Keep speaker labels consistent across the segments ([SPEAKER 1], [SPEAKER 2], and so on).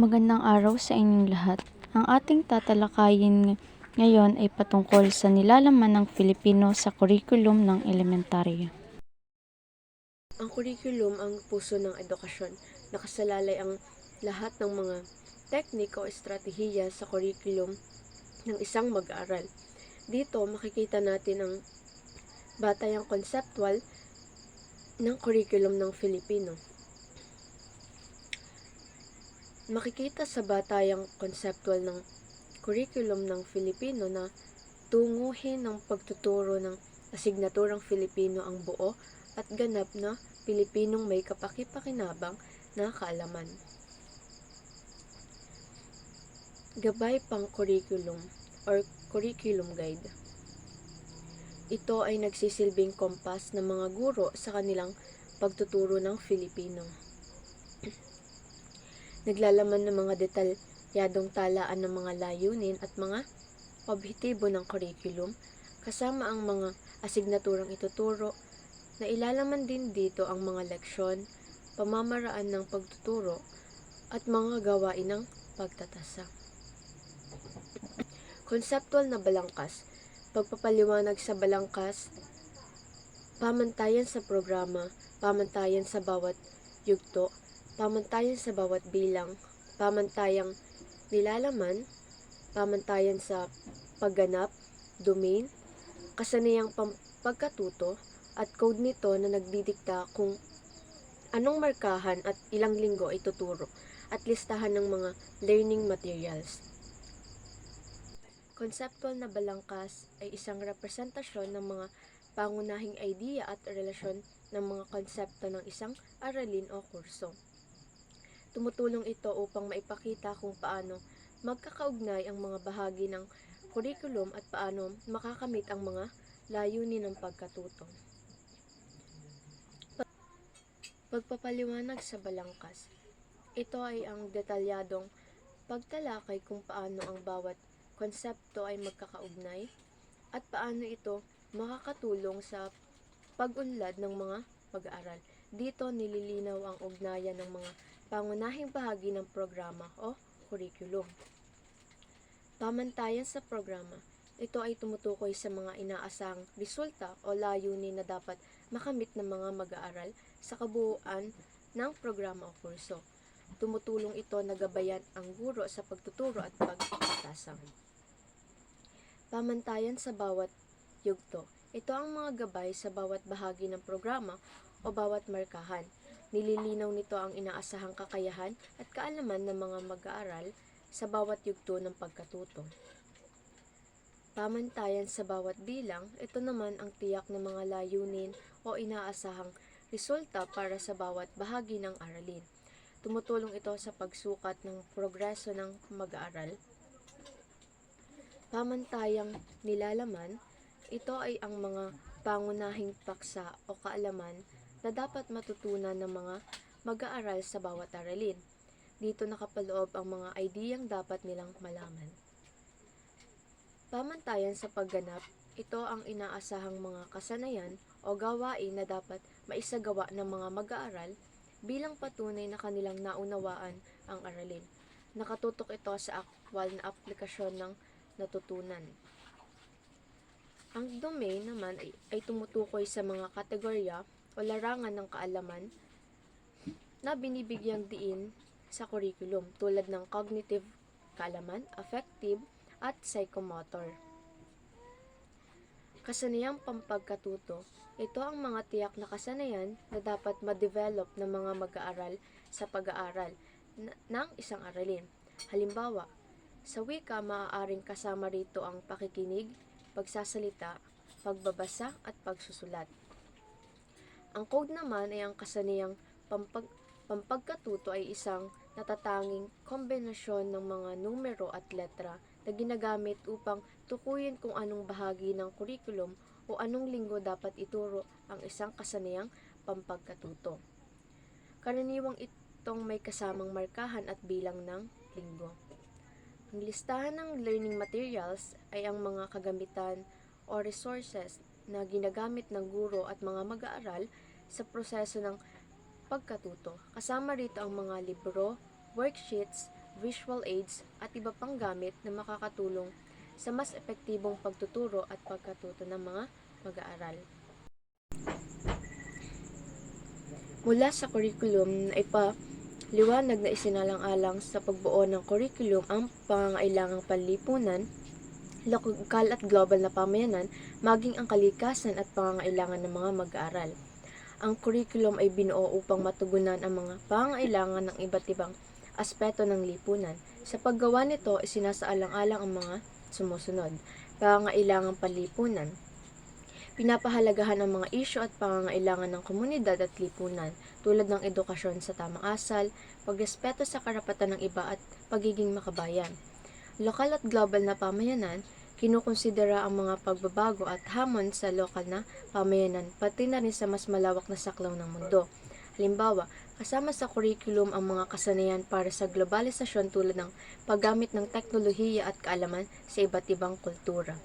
[SPEAKER 1] Magandang araw sa inyong lahat. Ang ating tatalakayin ngayon ay patungkol sa nilalaman ng Filipino sa kurikulum ng elementarya.
[SPEAKER 2] Ang kurikulum ang puso ng edukasyon. Nakasalalay ang lahat ng mga teknik o estratehiya sa kurikulum ng isang mag-aaral. Dito makikita natin ang batayang conceptual ng kurikulum ng Filipino. Makikita sa batayang conceptual ng curriculum ng Filipino na tunguhin ng pagtuturo ng asignaturang Filipino ang buo at ganap na Pilipinong may kapakipakinabang na kaalaman. Gabay pang curriculum or curriculum guide. Ito ay nagsisilbing kompas ng mga guro sa kanilang pagtuturo ng Filipino. Naglalaman ng mga detalyadong talaan ng mga layunin at mga objetibo ng curriculum kasama ang mga asignaturang ituturo na ilalaman din dito ang mga leksyon, pamamaraan ng pagtuturo at mga gawain ng pagtatasa. Conceptual na balangkas, pagpapaliwanag sa balangkas, pamantayan sa programa, pamantayan sa bawat yugto, pamantayan sa bawat bilang, pamantayang nilalaman, pamantayan sa pagganap, domain, kasanayang pagkatuto, at code nito na nagdidikta kung anong markahan at ilang linggo ay tuturo, at listahan ng mga learning materials. Conceptual na balangkas ay isang representasyon ng mga pangunahing idea at relasyon ng mga konsepto ng isang aralin o kurso. Tumutulong ito upang maipakita kung paano magkakaugnay ang mga bahagi ng kurikulum at paano makakamit ang mga layunin ng pagkatuto. Pag- Pagpapaliwanag sa balangkas. Ito ay ang detalyadong pagtalakay kung paano ang bawat konsepto ay magkakaugnay at paano ito makakatulong sa pag-unlad ng mga mag-aaral. Dito nililinaw ang ugnayan ng mga pangunahing bahagi ng programa o curriculum. Pamantayan sa programa. Ito ay tumutukoy sa mga inaasang resulta o layunin na dapat makamit ng mga mag-aaral sa kabuuan ng programa o kurso. Tumutulong ito na gabayan ang guro sa pagtuturo at pagtatasang. Pamantayan sa bawat yugto. Ito ang mga gabay sa bawat bahagi ng programa o bawat markahan. Nililinaw nito ang inaasahang kakayahan at kaalaman ng mga mag-aaral sa bawat yugto ng pagkatuto. Pamantayan sa bawat bilang, ito naman ang tiyak ng mga layunin o inaasahang resulta para sa bawat bahagi ng aralin. Tumutulong ito sa pagsukat ng progreso ng mag-aaral. Pamantayang nilalaman, ito ay ang mga pangunahing paksa o kaalaman na dapat matutunan ng mga mag-aaral sa bawat aralin. Dito nakapaloob ang mga ideyang dapat nilang malaman. Pamantayan sa pagganap, ito ang inaasahang mga kasanayan o gawain na dapat maisagawa ng mga mag-aaral bilang patunay na kanilang naunawaan ang aralin. Nakatutok ito sa aktwal na aplikasyon ng natutunan. Ang domain naman ay, ay tumutukoy sa mga kategorya o larangan ng kaalaman na binibigyang diin sa curriculum tulad ng cognitive kaalaman, affective, at psychomotor. Kasanayang pampagkatuto, ito ang mga tiyak na kasanayan na dapat ma-develop ng mga mag-aaral sa pag-aaral ng isang aralin. Halimbawa, sa wika maaaring kasama rito ang pakikinig, pagsasalita, pagbabasa at pagsusulat. Ang code naman ay ang kasanayang pampag pampagkatuto ay isang natatanging kombinasyon ng mga numero at letra na ginagamit upang tukuyin kung anong bahagi ng curriculum o anong linggo dapat ituro ang isang kasanayang pampagkatuto. Karaniwang itong may kasamang markahan at bilang ng linggo. Ang listahan ng learning materials ay ang mga kagamitan o resources na ginagamit ng guro at mga mag-aaral sa proseso ng pagkatuto. Kasama rito ang mga libro, worksheets, visual aids at iba pang gamit na makakatulong sa mas epektibong pagtuturo at pagkatuto ng mga mag-aaral. Mula sa curriculum na ipa liwanag na isinalang-alang sa pagbuo ng curriculum ang pangangailangang panlipunan, lokal at global na pamayanan, maging ang kalikasan at pangangailangan ng mga mag-aaral. Ang curriculum ay binuo upang matugunan ang mga pangangailangan ng iba't ibang aspeto ng lipunan. Sa paggawa nito, isinasaalang-alang ang mga sumusunod. Pangangailangang panlipunan, Pinapahalagahan ang mga isyo at pangangailangan ng komunidad at lipunan tulad ng edukasyon sa tamang asal, pagrespeto sa karapatan ng iba at pagiging makabayan. Lokal at global na pamayanan, kinukonsidera ang mga pagbabago at hamon sa lokal na pamayanan pati na rin sa mas malawak na saklaw ng mundo. Halimbawa, kasama sa curriculum ang mga kasanayan para sa globalisasyon tulad ng paggamit ng teknolohiya at kaalaman sa iba't ibang kultura.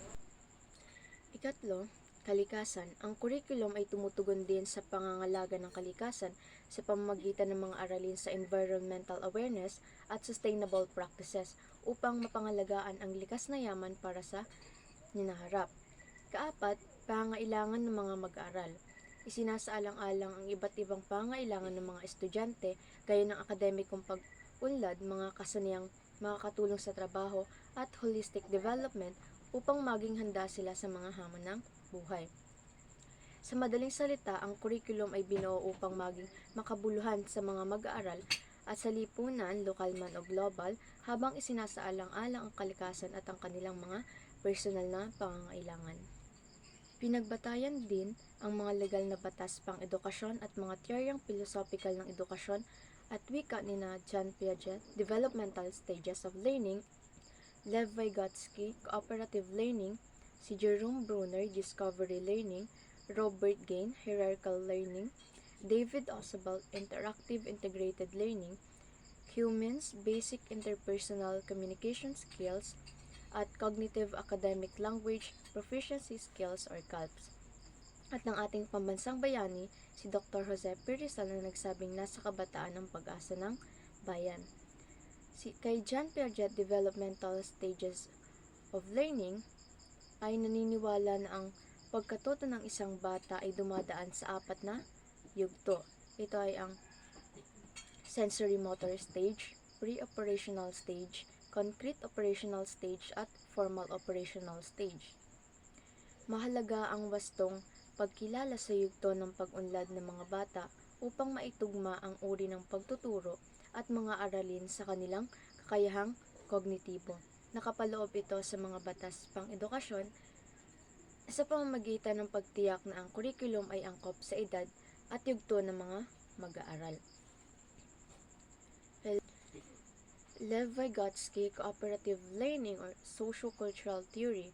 [SPEAKER 2] Ikatlo, kalikasan. Ang curriculum ay tumutugon din sa pangangalaga ng kalikasan sa pamamagitan ng mga aralin sa environmental awareness at sustainable practices upang mapangalagaan ang likas na yaman para sa ninaharap. Kaapat, pangailangan ng mga mag-aaral. Isinasaalang-alang ang iba't ibang pangailangan ng mga estudyante gaya ng akademikong pag-unlad, mga kasanayang makakatulong sa trabaho at holistic development upang maging handa sila sa mga hamon ng buhay. Sa madaling salita, ang curriculum ay binuo upang maging makabuluhan sa mga mag-aaral at sa lipunan, lokal man o global, habang isinasaalang-alang ang kalikasan at ang kanilang mga personal na pangangailangan. Pinagbatayan din ang mga legal na batas pang edukasyon at mga teoryang philosophical ng edukasyon at wika ni na John Piaget, Developmental Stages of Learning, Lev Vygotsky, Cooperative Learning, si Jerome Bruner, Discovery Learning, Robert Gain, Hierarchical Learning, David Ausubel, Interactive Integrated Learning, Humans, Basic Interpersonal Communication Skills, at Cognitive Academic Language Proficiency Skills or CALPS. At ng ating pambansang bayani, si Dr. Jose P. Na nagsabing nasa kabataan ang pag-asa ng bayan. Si, kay John Piaget Developmental Stages of Learning, ay naniniwala na ang pagkatuto ng isang bata ay dumadaan sa apat na yugto. Ito ay ang sensory motor stage, pre-operational stage, concrete operational stage at formal operational stage. Mahalaga ang wastong pagkilala sa yugto ng pag-unlad ng mga bata upang maitugma ang uri ng pagtuturo at mga aralin sa kanilang kakayahang kognitibo. Nakapaloob ito sa mga batas pang edukasyon sa pamamagitan ng pagtiyak na ang kurikulum ay angkop sa edad at yugto ng mga mag-aaral. Lev Vygotsky Cooperative Learning or Socio-Cultural Theory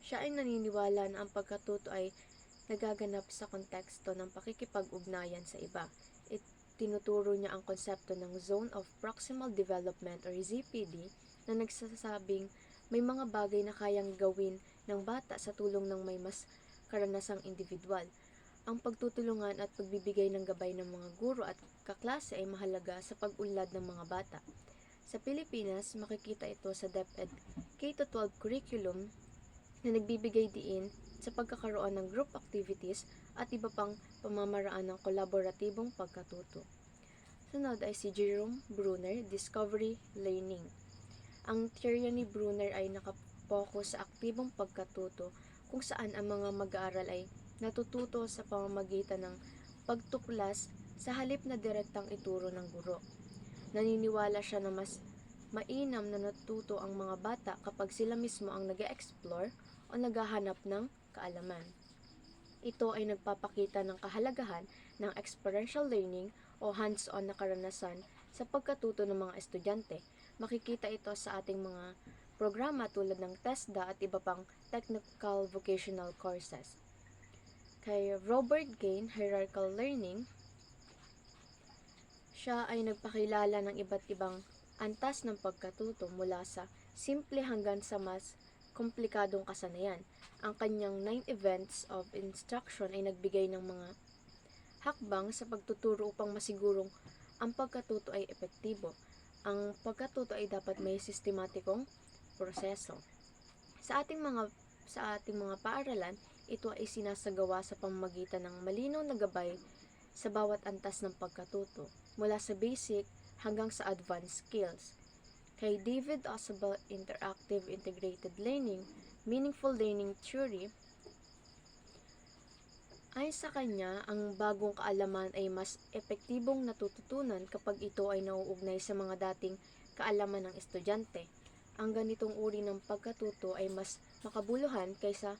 [SPEAKER 2] Siya ay naniniwala na ang pagkatuto ay nagaganap sa konteksto ng pakikipag-ugnayan sa iba. It, tinuturo niya ang konsepto ng Zone of Proximal Development or ZPD na nagsasabing may mga bagay na kayang gawin ng bata sa tulong ng may mas karanasang individual. Ang pagtutulungan at pagbibigay ng gabay ng mga guro at kaklase ay mahalaga sa pag-unlad ng mga bata. Sa Pilipinas, makikita ito sa DepEd K-12 curriculum na nagbibigay diin sa pagkakaroon ng group activities at iba pang pamamaraan ng kolaboratibong pagkatuto. Sunod ay si Jerome Bruner, Discovery Learning. Ang teorya ni Bruner ay nakapokus sa aktibong pagkatuto kung saan ang mga mag-aaral ay natututo sa pamamagitan ng pagtuklas sa halip na direktang ituro ng guro. Naniniwala siya na mas mainam na natuto ang mga bata kapag sila mismo ang nag explore o naghahanap ng kaalaman. Ito ay nagpapakita ng kahalagahan ng experiential learning o hands-on na karanasan sa pagkatuto ng mga estudyante. Makikita ito sa ating mga programa tulad ng TESDA at iba pang technical vocational courses. Kay Robert Gain, Hierarchical Learning, siya ay nagpakilala ng iba't ibang antas ng pagkatuto mula sa simple hanggang sa mas komplikadong kasanayan. Ang kanyang nine events of instruction ay nagbigay ng mga hakbang sa pagtuturo upang masigurong ang pagkatuto ay epektibo. Ang pagkatuto ay dapat may sistematikong proseso. Sa ating mga sa ating mga paaralan, ito ay sinasagawa sa pamamagitan ng malinaw na gabay sa bawat antas ng pagkatuto, mula sa basic hanggang sa advanced skills. Kay David Ausubel Interactive Integrated Learning, Meaningful Learning Theory, ay sa kanya, ang bagong kaalaman ay mas epektibong natututunan kapag ito ay nauugnay sa mga dating kaalaman ng estudyante. Ang ganitong uri ng pagkatuto ay mas makabuluhan kaysa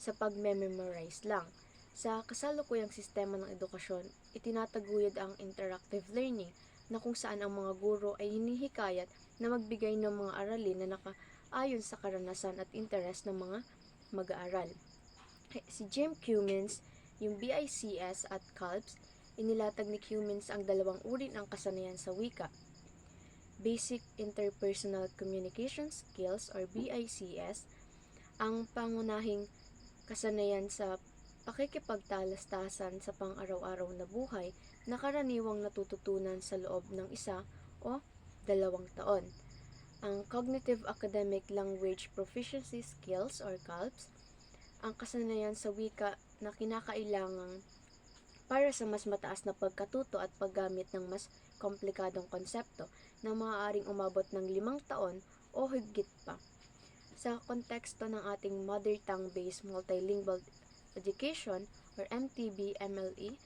[SPEAKER 2] sa pag-memorize lang. Sa kasalukuyang sistema ng edukasyon, itinataguyod ang interactive learning na kung saan ang mga guro ay hinihikayat na magbigay ng mga aralin na nakaayon sa karanasan at interes ng mga mag-aaral. Si Jim Cummins, yung BICS at CALPS, inilatag ni Cummins ang dalawang uri ng kasanayan sa wika. Basic Interpersonal Communication Skills or BICS, ang pangunahing kasanayan sa pakikipagtalastasan sa pang-araw-araw na buhay na karaniwang natututunan sa loob ng isa o dalawang taon. Ang Cognitive Academic Language Proficiency Skills or CALPS, ang kasanayan sa wika na kinakailangang para sa mas mataas na pagkatuto at paggamit ng mas komplikadong konsepto na maaaring umabot ng limang taon o higit pa. Sa konteksto ng ating mother tongue-based multilingual education or MTB-MLE,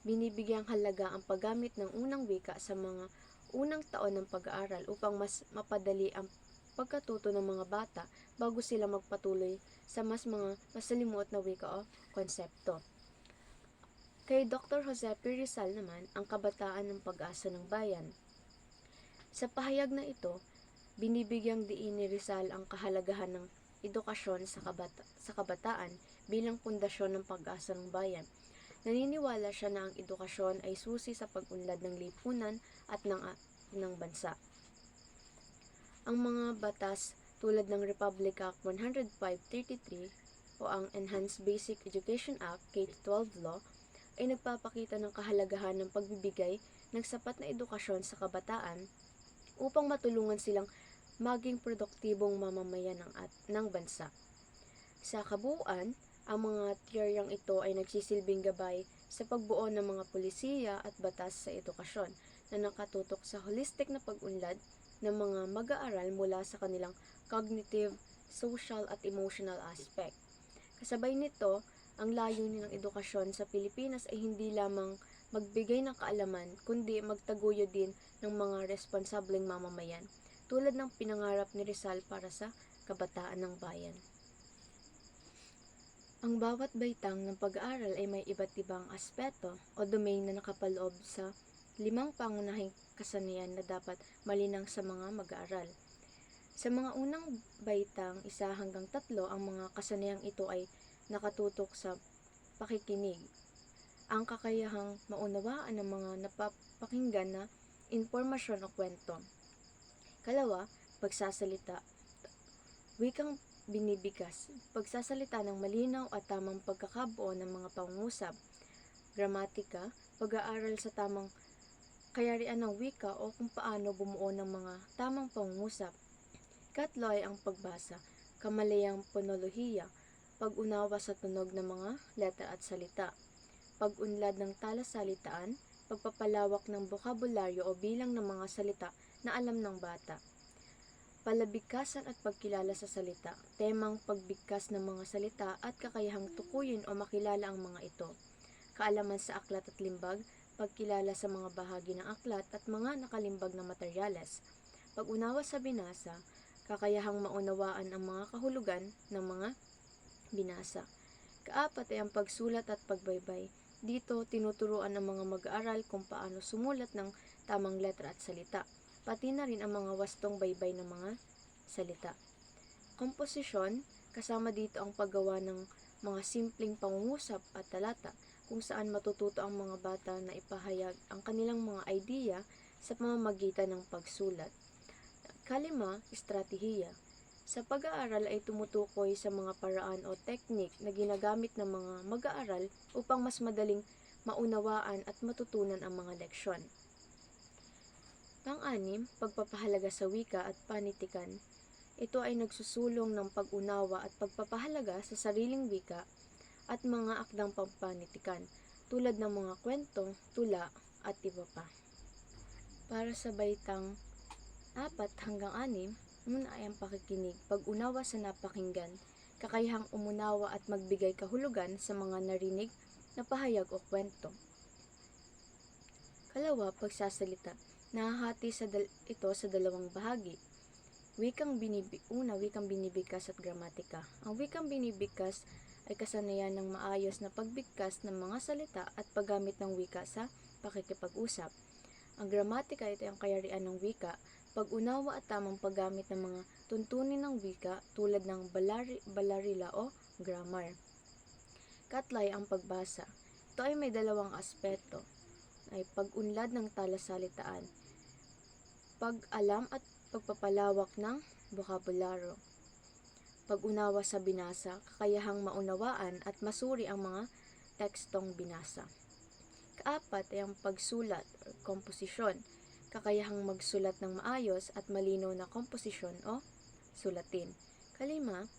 [SPEAKER 2] binibigyang halaga ang paggamit ng unang wika sa mga unang taon ng pag-aaral upang mas mapadali ang pagkatuto ng mga bata bago sila magpatuloy sa mas mga masalimuot na wika o konsepto. Kay Dr. Jose P. Rizal naman, ang kabataan ng pag-asa ng bayan. Sa pahayag na ito, binibigyang diin ni Rizal ang kahalagahan ng edukasyon sa, kabata- sa kabataan bilang pundasyon ng pag-asa ng bayan. Naniniwala siya na ang edukasyon ay susi sa pag-unlad ng lipunan at ng, ng bansa. Ang mga batas tulad ng Republic Act 105.33 o ang Enhanced Basic Education Act K-12 Law ay nagpapakita ng kahalagahan ng pagbibigay ng sapat na edukasyon sa kabataan upang matulungan silang maging produktibong mamamayan ng, at, ng bansa. Sa kabuuan, ang mga teoryang ito ay nagsisilbing gabay sa pagbuo ng mga polisiya at batas sa edukasyon na nakatutok sa holistic na pag-unlad ng mga mag-aaral mula sa kanilang cognitive, social at emotional aspect. Kasabay nito, ang layunin ng edukasyon sa Pilipinas ay hindi lamang magbigay ng kaalaman, kundi magtaguyod din ng mga responsableng mamamayan, tulad ng pinangarap ni Rizal para sa kabataan ng bayan. Ang bawat baitang ng pag-aaral ay may iba't ibang aspeto o domain na nakapaloob sa limang pangunahing kasanayan na dapat malinang sa mga mag-aaral. Sa mga unang baitang, isa hanggang tatlo, ang mga kasanayang ito ay nakatutok sa pakikinig. Ang kakayahang maunawaan ng mga napapakinggan na impormasyon o kwento. Kalawa, pagsasalita. Wikang binibigas, pagsasalita ng malinaw at tamang pagkakabuo ng mga pangungusap. Gramatika, pag-aaral sa tamang kayarian ng wika o kung paano bumuo ng mga tamang pangungusap. Katlo ay ang pagbasa, kamalayang ponolohiya, pag-unawa sa tunog ng mga letra at salita, pag-unlad ng talasalitaan, pagpapalawak ng bokabularyo o bilang ng mga salita na alam ng bata. Palabigkasan at pagkilala sa salita, temang pagbigkas ng mga salita at kakayahang tukuyin o makilala ang mga ito. Kaalaman sa aklat at limbag, pagkilala sa mga bahagi ng aklat at mga nakalimbag na materyales. Pag-unawa sa binasa, kakayahang maunawaan ang mga kahulugan ng mga binasa. Kaapat ay ang pagsulat at pagbaybay. Dito, tinuturuan ang mga mag-aaral kung paano sumulat ng tamang letra at salita, pati na rin ang mga wastong baybay ng mga salita. Komposisyon, kasama dito ang paggawa ng mga simpleng pangungusap at talata, kung saan matututo ang mga bata na ipahayag ang kanilang mga idea sa pamamagitan ng pagsulat. Kalima, estratehiya. Sa pag-aaral ay tumutukoy sa mga paraan o teknik na ginagamit ng mga mag-aaral upang mas madaling maunawaan at matutunan ang mga leksyon. Pang-anim, pagpapahalaga sa wika at panitikan. Ito ay nagsusulong ng pag-unawa at pagpapahalaga sa sariling wika at mga akdang pampanitikan tulad ng mga kwento, tula at iba pa. Para sa baitang 4 hanggang 6, muna ay ang pakikinig, pag-unawa sa napakinggan, kakayahang umunawa at magbigay kahulugan sa mga narinig na pahayag o kwento. Kalawa, pagsasalita. Nahahati sa ito sa dalawang bahagi. Wikang binibi una, wikang binibigkas at gramatika. Ang wikang binibigkas ay kasanayan ng maayos na pagbigkas ng mga salita at paggamit ng wika sa pakikipag-usap. Ang gramatika ito ang kayarian ng wika, pag-unawa at tamang paggamit ng mga tuntunin ng wika tulad ng balari, balarila o grammar. Katlay ang pagbasa. Ito ay may dalawang aspeto ay pag-unlad ng talasalitaan, pag-alam at pagpapalawak ng bokabularyo, pag-unawa sa binasa, kakayahang maunawaan at masuri ang mga tekstong binasa. Kaapat ay ang pagsulat or komposisyon, kakayahang magsulat ng maayos at malinaw na komposisyon o sulatin. Kalima,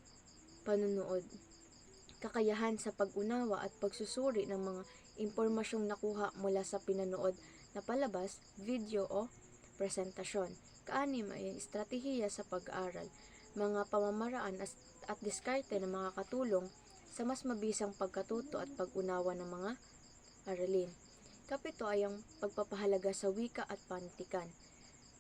[SPEAKER 2] panunood, kakayahan sa pag-unawa at pagsusuri ng mga impormasyong nakuha mula sa pinanood na palabas, video o presentasyon. Kaanim ay estratehiya sa pag-aaral, mga pamamaraan at, diskarte na mga katulong sa mas mabisang pagkatuto at pag-unawa ng mga aralin. Kapito ay ang pagpapahalaga sa wika at panitikan,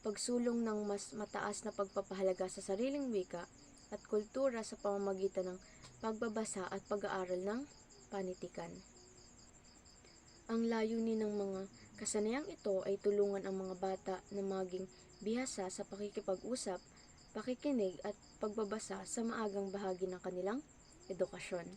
[SPEAKER 2] pagsulong ng mas mataas na pagpapahalaga sa sariling wika at kultura sa pamamagitan ng pagbabasa at pag-aaral ng panitikan. Ang layunin ng mga Kasanayang ito ay tulungan ang mga bata na maging bihasa sa pakikipag-usap, pakikinig at pagbabasa sa maagang bahagi ng kanilang edukasyon.